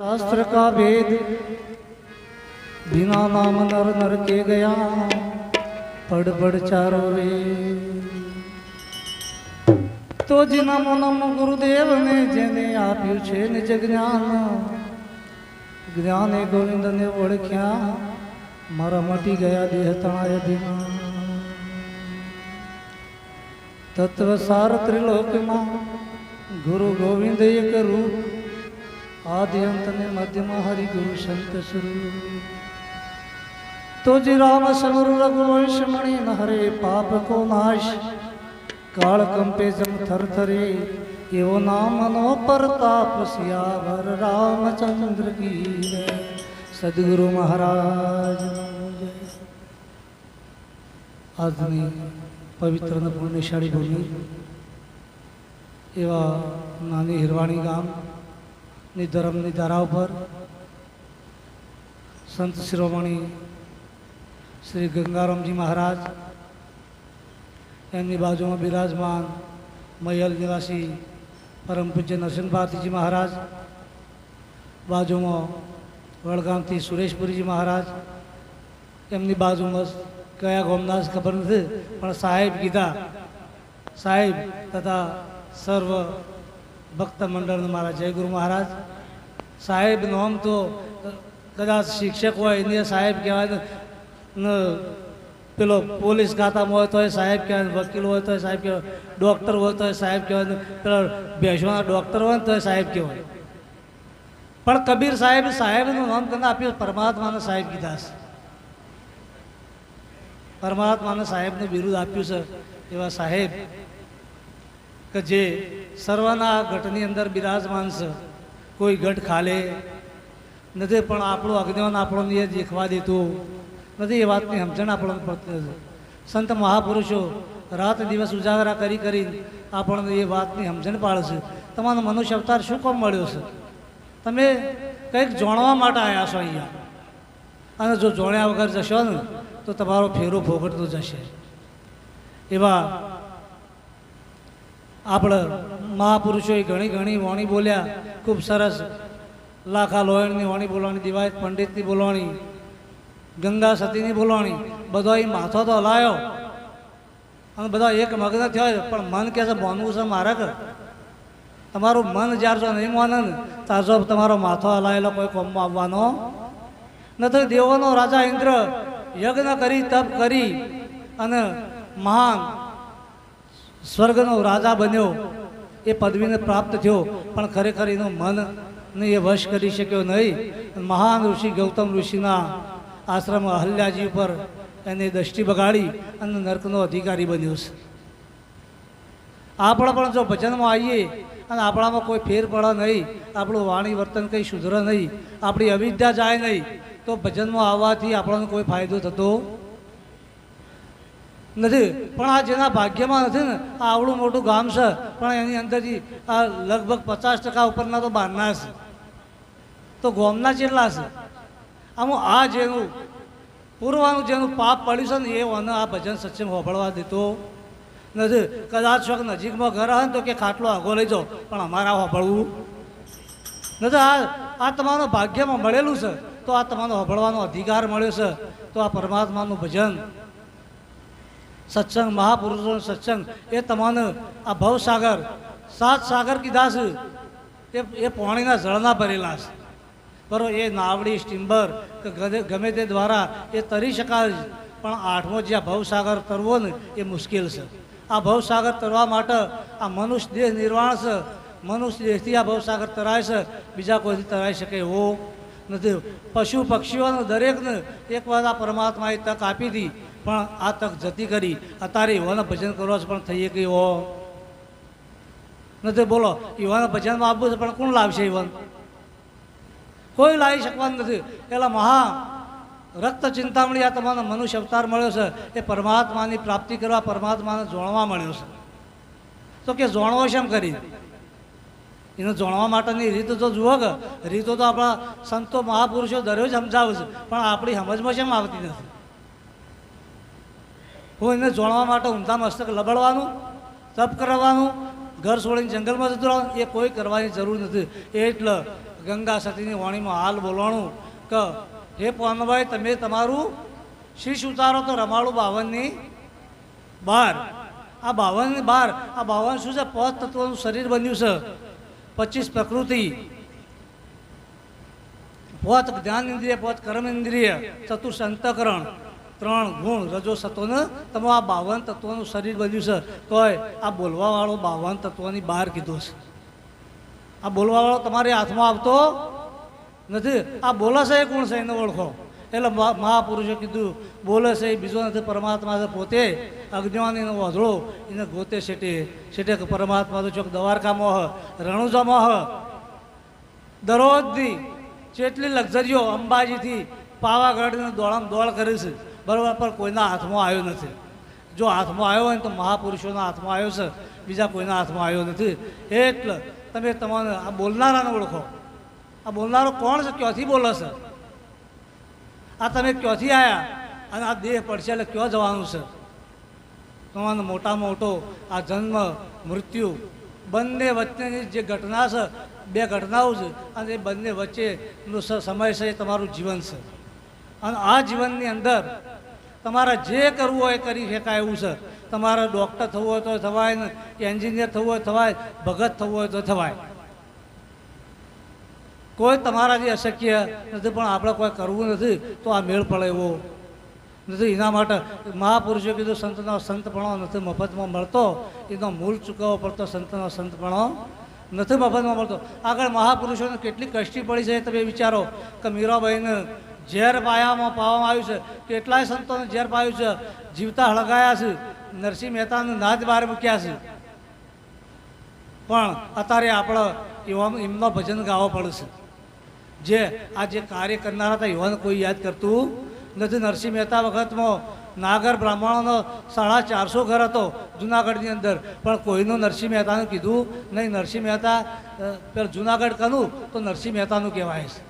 शास्त्र का भेद बिना नाम नर नर के गया पढ़ पढ़ चारो रे તો જેના મોનામાં ગુરુદેવને જેને આપ્યું છે નિજ જ્ઞાન જ્ઞાને ગોવિંદને ઓળખ્યા મારા મટી ગયા દેહ તણાય અભિમાન તત્વ સાર ત્રિલોકમાં ગુરુ ગોવિંદ એક રૂપ આદિ અંત ને મધ્યમાં હરિ ગુરુ સંત સ્વરૂપ તુજ રામ સમર રઘુવંશ મણિ ન હરે પાપ કો નાશ કાળ કંપે જમ થર થરે એવો નામનો પ્રતાપ સિયાવર રામચંદ્ર કી. સદગુરુ મહારાજ આજની પવિત્ર અને પુણ્યશાળી ભૂમિ એવા નાની હિરવાણી ગામ ની ધર્મની ધારા ઉપર સંત શિરોમણી શ્રી ગંગારામજી મહારાજ, એમની બાજુમાં બિરાજમાન મયલ નિવાસી પરમ પૂજ્ય નરસિંહ ભારતીજી મહારાજ, બાજુમાં વડગામથી સુરેશપુરીજી મહારાજ, એમની બાજુમાં કયા ગોમદાસ ખબર નથી, પણ સાહેબ કીધા. સાહેબ તથા સર્વ ભક્ત મંડળ મારા જયગુરુ મહારાજ. સાહેબ નોમ તો કદાચ શિક્ષક હોય, એને સાહેબ કહેવાય પેલો પોલીસ ખાતામાં હોય તો સાહેબ કહેવાય વકીલ હોય તો સાહેબ કહેવાય, ડૉક્ટર હોય તો સાહેબ કહેવાય પેલો ભેંસોના ડૉક્ટર હોય ને તો સાહેબ કહેવાય. પણ કબીર સાહેબ, સાહેબનું નામ તમને આપ્યું, પરમાત્માને સાહેબ કીધા છે. પરમાત્માને સાહેબને બિરુદ આપ્યું છે એવા સાહેબ. કે જે સર્વના ગઢની અંદર બિરાજમાન છે, કોઈ ગઢ ખાલે, નથી પણ આપણું અજ્ઞાન આપણને એ દેખવા દેતું, નથી એ વાતની સમજણ આપણને પડતી નથી. સંત મહાપુરુષો રાત દિવસ ઉજાગરા કરી કરી આપણને એ વાતની સમજણ પાડે છે. તમારો મનુષ્ય અવતાર શું કામ મળ્યો છે? તમે કંઈક જાણવા માટે આવ્યા છો અહીંયા. અને જો જોણ્યા વગર જશો ને, તો તમારો ફેરો ભોગટતો જશે. એવા આપણે મહાપુરુષોએ ઘણી ઘણી વાણી બોલ્યા. ખૂબ સરસ. લાખા લોયણની વાણી બોલવાની, દિવાયત પંડિતની બોલવાની, ગંગા સતીની બોલવાની બધો એ માથો તો હલાયો. અને બધા એક મગ્ન થયો પણ મન કહે છે બોનવું છે મારક તમારું મન જ્યારે જો નહીં માને ને જો તમારો માથો હલાયેલો કોઈ કોમમાં આવવાનો નથી. દેવોનો રાજા ઇન્દ્ર યજ્ઞ કરી, તપ કરી અને મહાન સ્વર્ગનો રાજા બન્યો. એ પદવીને પ્રાપ્ત થયો. પણ ખરેખર એનું મન એ વશ કરી શક્યો નહીં. મહાન ઋષિ ગૌતમ ઋષિના આશ્રમ અહલ્યાજી ઉપર એને દ્રષ્ટિ બગાડી અને નર્કનો અધિકારી બન્યો છે. આપણે પણ જો ભજનમાં આવીએ અને આપણામાં કોઈ ફેર નહીં, આપણું વાણી વર્તન કંઈ સુધરે નહીં, આપણી અવિદ્યા જાય નહીં, તો ભજનમાં આવવાથી આપણને કોઈ ફાયદો થતો નથી. પણ આ જેના ભાગ્યમાં નથી ને, આ આવડું મોટું ગામ છે, પણ એની અંદરથી આ લગભગ પચાસ ટકા ઉપરના તો બહારના છે. તો ગોમના જેટલા છે. આમ આ જેનું, પૂર્વાનું જેનું પાપ પડ્યું છે ને, એ મને આ ભજન સત્સંગ હોભળવા દીધો નથી. કદાચ શોખ નજીકમાં ઘર આવે ને તો કે ખાટલો આગો લઈ જાઓ, પણ અમારા હોભળવું નથી. આ આ તમારો ભાગ્યમાં મળેલું છે, તો આ તમારો હોભળવાનો અધિકાર મળ્યો છે. તો આ પરમાત્માનું ભજન સત્સંગ, મહાપુરુષોનો સત્સંગ. એ તમને આ ભવસાગર, સાત સાગર કીધા છે. એ એ પાણીના જળના ભરેલા છે. બરોબર એ નાવડી, સ્ટીમ્બર, કે ગમે- તે દ્વારા એ તરી શકાય પણ આઠમો જ્યાં ભવસાગર તરવો ને, એ મુશ્કેલ છે. આ ભવસાગર તરવા માટે આ મનુષ્ય દેહ નિર્વાણ છે. મનુષ્ય દેહથી આ ભવસાગર તરાય છે. બીજા કોઈથી તરાઈ શકે એવો નથી. પશુ પક્ષીઓને દરેકને એક વાર આ પરમાત્માએ તક આપી હતી. પણ આ તક જતી કરી. અત્યારે યુવાના ભજન કરવા પણ થઈએ કે હો નથી બોલો યુવાના ભજનમાં આપવું છે પણ કોણ લાવશે યુવાન કોઈ લાવી શકવાનું નથી. એટલે મહા રક્ત ચિંતામણી આ તમારો મનુષ્ય અવતાર મળ્યો છે. એ પરમાત્માની પ્રાપ્તિ કરવા પરમાત્માને જોણવા મળ્યો છે. તો કે જોણવો શેમ કરી? એને જોણવા માટેની રીત તો જુઓ કે, રીતો તો આપણા સંતો મહાપુરુષો દરરોજ સમજાવે છે. પણ આપણી સમજમાં શેમ આવતી નથી? હું એને જોડવા માટે ઊંધા મસ્તક લબડવાનું, તપ કરવાનું, ઘર છોડીને જંગલમાં જતું રહેવાનું, એ કોઈ કરવાની જરૂર નથી. એટલે ગંગા સતીની વાણીમાં હાલ બોલવાનું કે, હે પવનભાઈ તમે તમારું શીશ ઉતારો તો રમાડું બાવનની બાર. આ બાવનની બાર, આ બાવન શું છે? પાંચ તત્વનું શરીર બન્યું છે. પચીસ પ્રકૃતિ. પોત જ્ઞાન ઇન્દ્રિય, પોત કર્મ ઇન્દ્રિય ચતુર્થ અંતકરણ ત્રણ ગુણ રજો સત્વને, તમે આ બાવન તત્વનું શરીર બન્યું છે. તોય આ બોલવાવાળો બાવન તત્વની બહાર કીધો છે. આ બોલવાવાળો તમારી હાથમાં આવતો નથી. આ બોલે છે એ ગુણ છે? એને ઓળખો. એટલે મહા- મહાપુરુષે કીધું, બોલે છે એ બીજો નથી, પરમાત્મા પોતે. અજ્ઞાનીનો વધળો એને ગોતે શેટે શેટે પરમાત્મા તો ચોક દ્વારકામાં હ, રણુજામાં હ. દરરોજની જેટલી લક્ઝરીઓ અંબાજીથી પાવાગઢને દોડામ દોડ કરે છે બરાબર, પણ કોઈના હાથમાં આવ્યો નથી. જો હાથમાં આવ્યો હોય તો મહાપુરુષોના હાથમાં આવ્યો છે, બીજા કોઈના હાથમાં આવ્યો નથી. એટલે તમે તમારે આ બોલનારાને ઓળખો. આ બોલનારો કોણ છે? ક્યાંથી બોલે છે? આ તમે ક્યાંથી આવ્યા અને આ દેહ પડશે એટલે ક્યાં જવાનું છે? તમારો મોટા મોટો આ જન્મ, મૃત્યુ, બંને વચ્ચેની જે ઘટના છે, બે ઘટનાઓ છે, અને એ બંને વચ્ચેનો સમય છે, એ તમારું જીવન છે. અને આ જીવનની અંદર તમારે જે કરવું હોય કરી શકાય એવું છે. તમારે ડૉક્ટર થવું હોય તો થવાય ને એન્જિનિયર થવું હોય થવાય, ભગત થવું હોય તો થવાય. કોઈ તમારાથી અશક્ય નથી, પણ આપણે કોઈ કરવું નથી, તો આ મેળ પડે એવો. નથી, એના માટે મહાપુરુષો કીધું, સંતનો સંતપણો નથી મફતમાં મળતો. એનો મૂળ ચૂકવવો પડતો સંતનો સંતપણો નથી મફતમાં મળતો. આગળ મહાપુરુષોને કેટલી કષ્ટી પડી છે તમે વિચારો. કે મીરાબાઈને ઝેર પાયામાં પાવામાં આવ્યું છે. કેટલાય સંતોને ઝેર પાયું છે. જીવતા હળગાયા છે. નરસિંહ મહેતાનું નાદ બહાર મૂક્યા છે. પણ અત્યારે આપણે એમનો ભજન ગાવો પડશે જે આ જે કાર્ય કરનારા હતા યુવાન કોઈ યાદ કરતું નથી. નરસિંહ મહેતા વખતમાં નાગર બ્રાહ્મણોનો સાડા ચારસો ઘર હતો જુનાગઢની અંદર. પણ કોઈનું નરસિંહ મહેતાનું કીધું નહીં. નરસિંહ મહેતા પેલા જુનાગઢ કનું તો નરસિંહ મહેતાનું કહેવાય છે.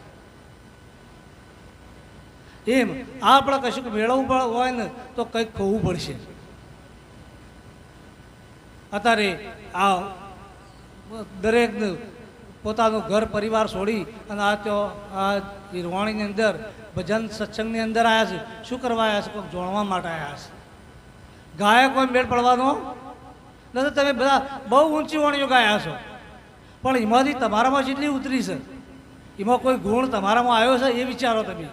એમ. આપણે કશુંક મેળવવું હોય ને તો કંઈક ખોવું પડશે. અત્યારે આ દરેકને પોતાનું ઘર, પરિવાર છોડી અને આ તો આ નિર્વાણીની અંદર, ભજન સત્સંગની અંદર આવ્યા છે. શું કરવા આવ્યા છે? કોઈક જોણવા માટે આવ્યા છે. ગાયક કોઈ મેળ પડવાનો? નથી તમે બધા બહુ ઊંચી વાણીઓ ગાયા છો. પણ એમાંથી તમારામાં જેટલી ઉતરી છે, એમાં કોઈ ગુણ તમારામાં આવ્યો છે એ વિચારો તમે.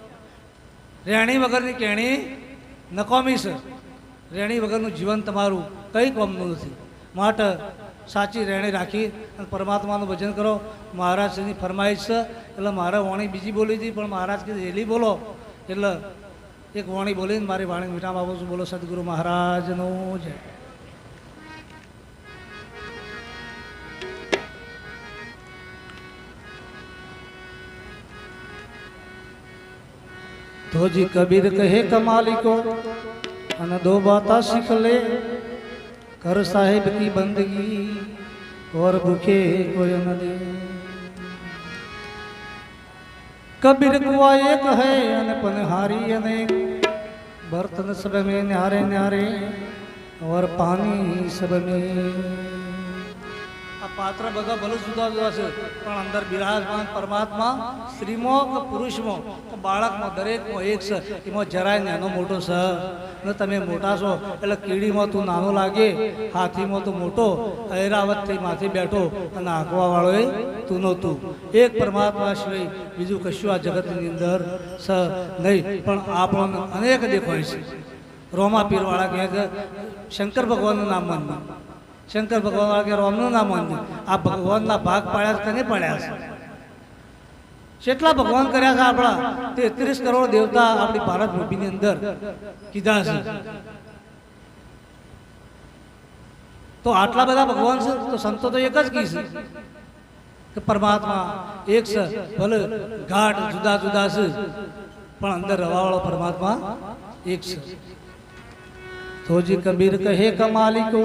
રહેણી વગરની કેણી નકામી છે. રહેણી વગરનું જીવન તમારું કંઈ કોમનું નથી. માટે સાચી રહેણી રાખી અને પરમાત્માનું ભજન કરો. મહારાજની ફરમાઈશ છે. એટલે મારે વાણી બીજી બોલી હતી, પણ મહારાજ કીધું એલી બોલો. એટલે એક વાણી બોલીને મારી વાણી મીઠા બાબુ છું બોલો, સદગુરુ મહારાજનું જય. तो जी कबीर कहे कमाली को दो बात सीख ले। कर साहेब की बंदगी और भूखे को कबीर कुआ एक है पनहारी अनेक। बर्तन सब में न्यारे न्यारे और पानी सब में। આ પાત્ર બધા ભલે જુદા જુદા છે, પણ અંદર બિરાજમાન પરમાત્મા, સ્ત્રીમો કે પુરુષમાં કે બાળકમાં દરેકમાં એક છે, એમાં જરાય નાનો મોટો છે. ને તમે મોટા છો, એટલે કીડીમાં તું નાનો લાગે, હાથીમાં તું મોટો, ઐરાવતથી માથે બેઠો અને આંકવા વાળો એ તું નહોતું. એક પરમાત્મા સિવાય બીજું કશું આ જગતની અંદર સ નહીં, પણ આપણને અનેક દેખાય છે. રોમા પીરવાળા કહે શંકર ભગવાનનું નામ માનવું શંકર ભગવાન વાગે રોમનું નામ માનજો આ ભગવાનના ભાગ પાડ્યા છે કે નહીં પાડ્યા છે? જેટલા ભગવાન કર્યા છે આપણા, તેત્રીસ કરોડ દેવતા આપણી ભારત ભૂમિની અંદર કીધા છે. તો આટલા બધા ભગવાન છે, તો સંતો તો એક જ કી છે? કે પરમાત્મા એક છે, ભલે ઘાટ જુદા જુદા છે, પણ અંદર રવાવાળો પરમાત્મા એક છે. થોજી કબીર કહે કમાલી કો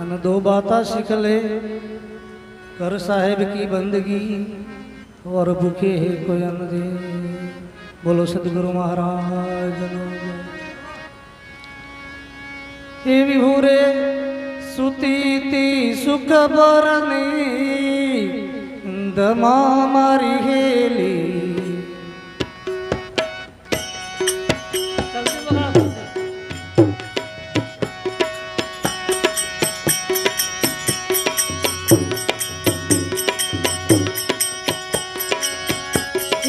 अन दो बाता सीख ले कर साहेब की बंदगी और भूखे है कोई अन दे बोलो सतगुरु महाराज हे विभूरे सुतीति सुख बरनी दमा मारी हेली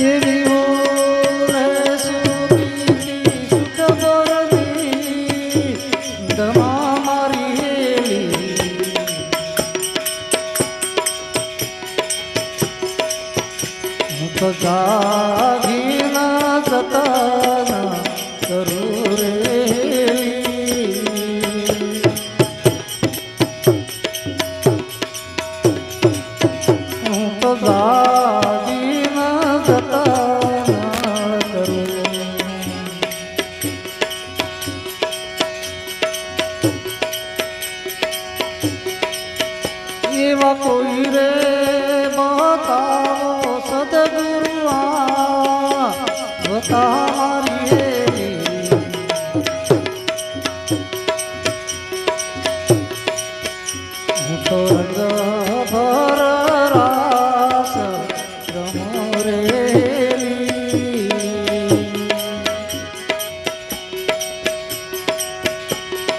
એવી કરું. એવા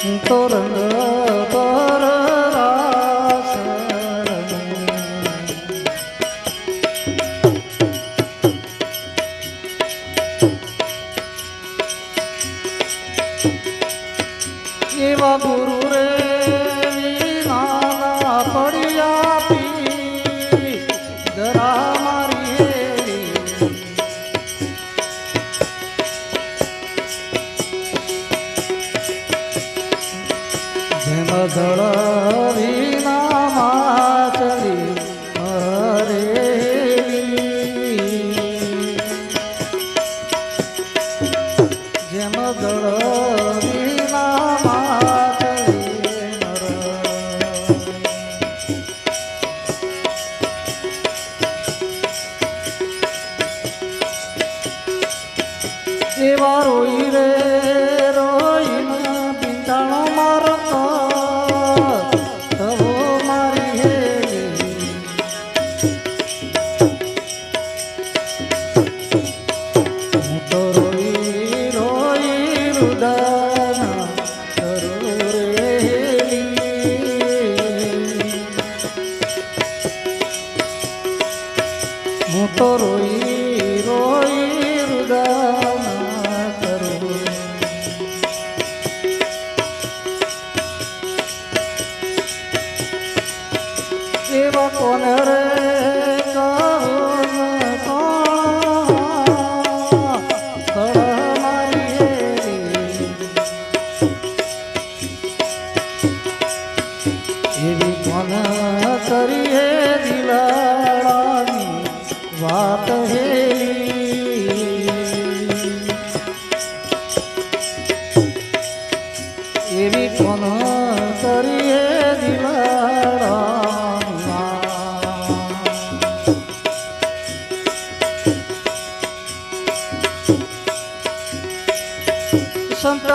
હું જેમ એવા સંત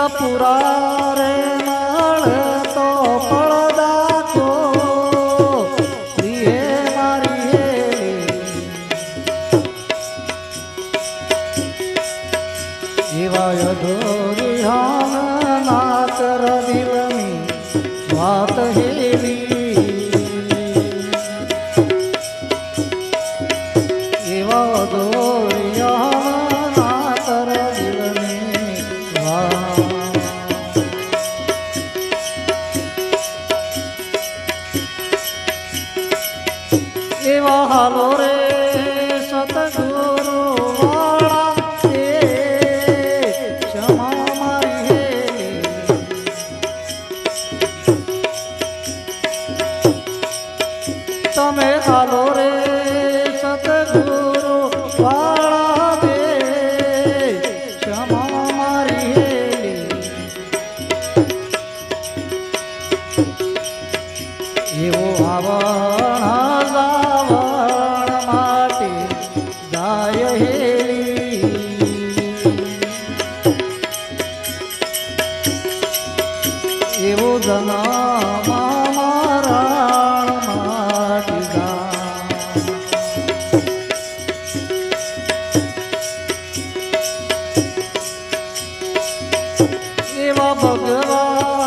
એવો આવણ Allah